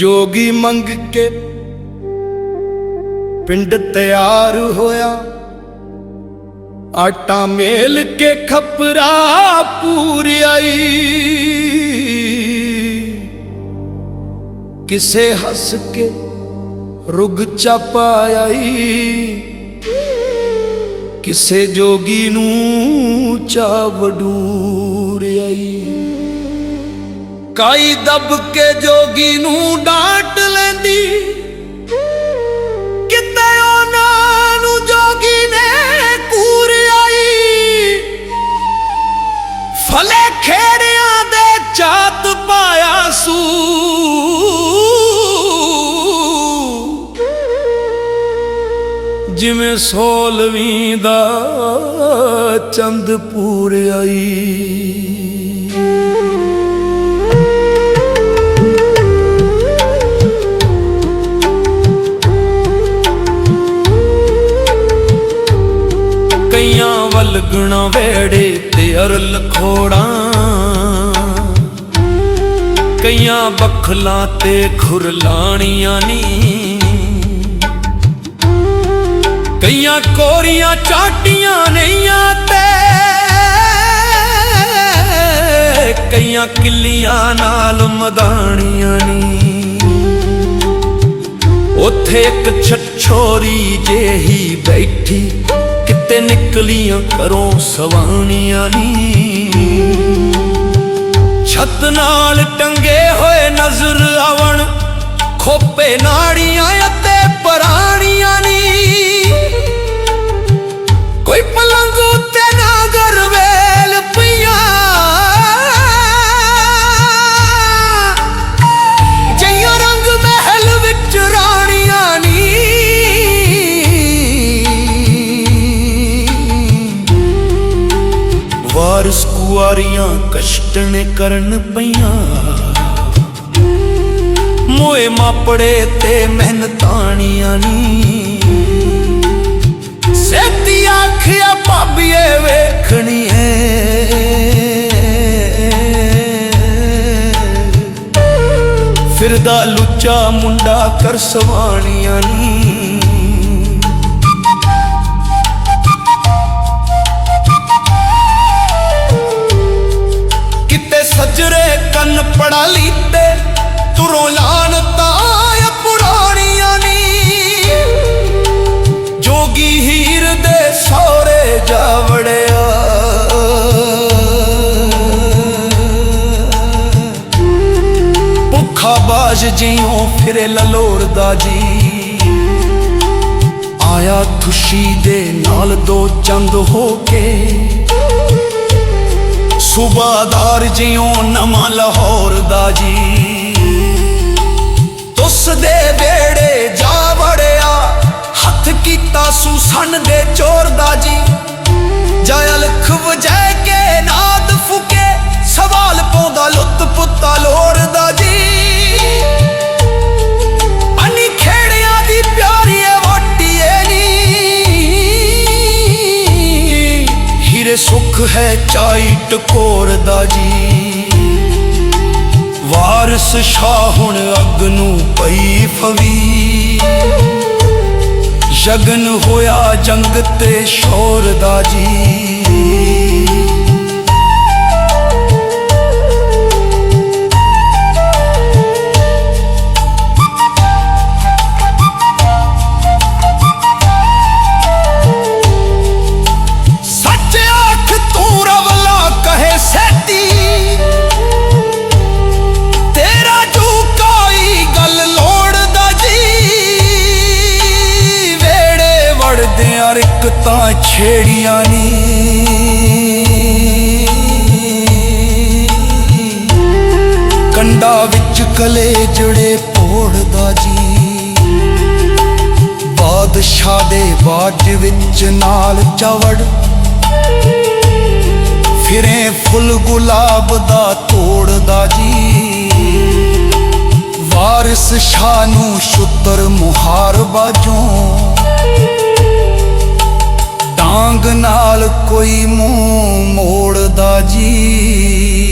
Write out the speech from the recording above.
ਜੋਗੀ ਮੰਗ ਕੇ ਪਿੰਡ ਤਿਆਰ ਹੋਇਆ। ਆਟਾ ਮੇਲ ਕੇ ਖਪਰਾ ਪੂਰੀ ਆਈ। ਕਿਸੇ ਹੱਸ ਕੇ ਰੁਗ ਚਪਾਈ ਕਿਸੇ ਜੋਗੀ ਨੂੰ ਚਾਵਡੂਰ ਆਈ। ਕਾਈ ਦਬ ਕੇ ਜੋਗੀ ਨੂੰ ਡਾਂਟ ਲੈਂਦੀ। ਕਿਤੇ ਉਹਨਾਂ ਨੂੰ ਜੋਗੀ ਨੇ ਕੂਰ ਆਈ। ਫਲੇ ਖੇੜਿਆਂ ਦੇ ਚਾਤ ਪਾਇਆ ਸੂ। ਜਿਵੇਂ ਸੋਲਵੀਂ ਦਾ ਚੰਦ ਪੂਰ ਆਈ। ਕਈਆਂ ਵਲਗਣਾ ਵੇੜੇ ਤੇ ਅਰਲ ਖੋੜਾਂ। ਕਈਆਂ ਬਖਲਾਂ ਤੇ ਖੁਰਲਾਣੀਆਂ ਨੀ। ਕਈਆਂ ਕੋਰੀਆਂ ਚਾਟੀਆਂ ਨਈਆਂ ਤੇ। ਕਈਆਂ ਕਿੱਲੀਆਂ ਨਾਲ ਮਦਾਣੀਆਂ ਨੀ। ਉੱਥੇ ਇੱਕ ਛਛੋਰੀ ਜਿਹੀ ਬੈਠੀ ਕਿਤੇ ਕਰੋ ਸਵਾਣੀਆਂ ਨੀ। ਛੱਤ ਨਾਲ ਟੰਗੇ ਹੋਏ ਨਜ਼ਰ ਆਵਣ, ਖੋਪੇ ਨਾੜੀਆਂ ਅਤੇ ਪਰਾਣੀਆਂ ਨੀ। ਕੋਈ ਪਲੰਗ ਉੱਤੇ ਕਸ਼ਟਣ ਕਰਨ ਪਈਆਂ। ਮੋਏ ਮਾਪੜੇ ਤੇ ਮਿਹਨਤਾਣੀਆਂ ਨੀ। ਸੇਤੀ ਆਖਿਆ, ਭਾਬੀਏ ਵੇਖਣੀ ਏ ਫਿਰਦਾ ਲੁੱਚਾ ਮੁੰਡਾ ਕਰ ਸਵਾਣੀਆਂ ਨੀ। ਸਜਰੇ ਪੜਾ ਲੀਤੇ, ਤੁਰੋਂ ਲਾਨ ਤਾਂ ਪੁਰਾਣੀਆਂ ਨੀ। ਜੋਗੀ ਹੀਰ ਦੇ ਸੌਰੇ ਜਾਵੜਿਆ ਭੁੱਖਾ ਬਾਜ ਜਿਉਂ ਫਿਰੇ ਲਲੋੜਦਾ ਜੀ। ਆਇਆ ਖੁਸ਼ੀ ਦੇ ਨਾਲ ਦੋ ਚੰਦ ਹੋ ਕੇ। ਸੂਬਾਦਾਰ ਜਿਉ ਨਵਾਂ ਲਾਹੌਰ ਦਾ ਜੀ। ਤੁਸ ਦੇ ਵੇੜੇ ਜਾ ਵੜਿਆ, ਹੱਥ ਕੀਤਾ ਸੁਸਨ ਦੇ ਚੋਰ ਦਾ ਜੀ। ਜਾ ਅਲਖ ਵਜੈ ਹੀਰੇ ਸੁਖ ਹੈ ਚਾਈ ਟਕੋਰ ਦਾ ਜੀ। ਵਾਰਸ ਸ਼ਾਹ ਹੁਣ ਅੱਗ ਨੂੰ ਪਈ ਫਵੀ। ਜਗਨ ਹੋਇਆ ਜੰਗ ਤੇ ਸ਼ੋਰ ਦਾ ਜੀ। ਤਾਂ ਨੀ। ਕੰਡਾ ਵਿੱਚ ਕਲੇ ਜੜੇ ਪੋੜਦਾ ਜੀ। ਬਾਦਸ਼ਾਹ ਦੇ ਬਾਜ ਵਿੱਚ ਨਾਲ ਚਵੜ। ਫਿਰੇ ਫੁੱਲ ਗੁਲਾਬ ਦਾ ਤੋੜਦਾ ਜੀ। ਵਾਰਿਸ ਸ਼ਾਹ ਨੂੰ ਸ਼ੁੱਤਰ ਮੁਹਾਰ ਬਾਜੋਂ ਕੋਈ ਮੂੰਹ ਮੋੜਦਾ ਜੀ।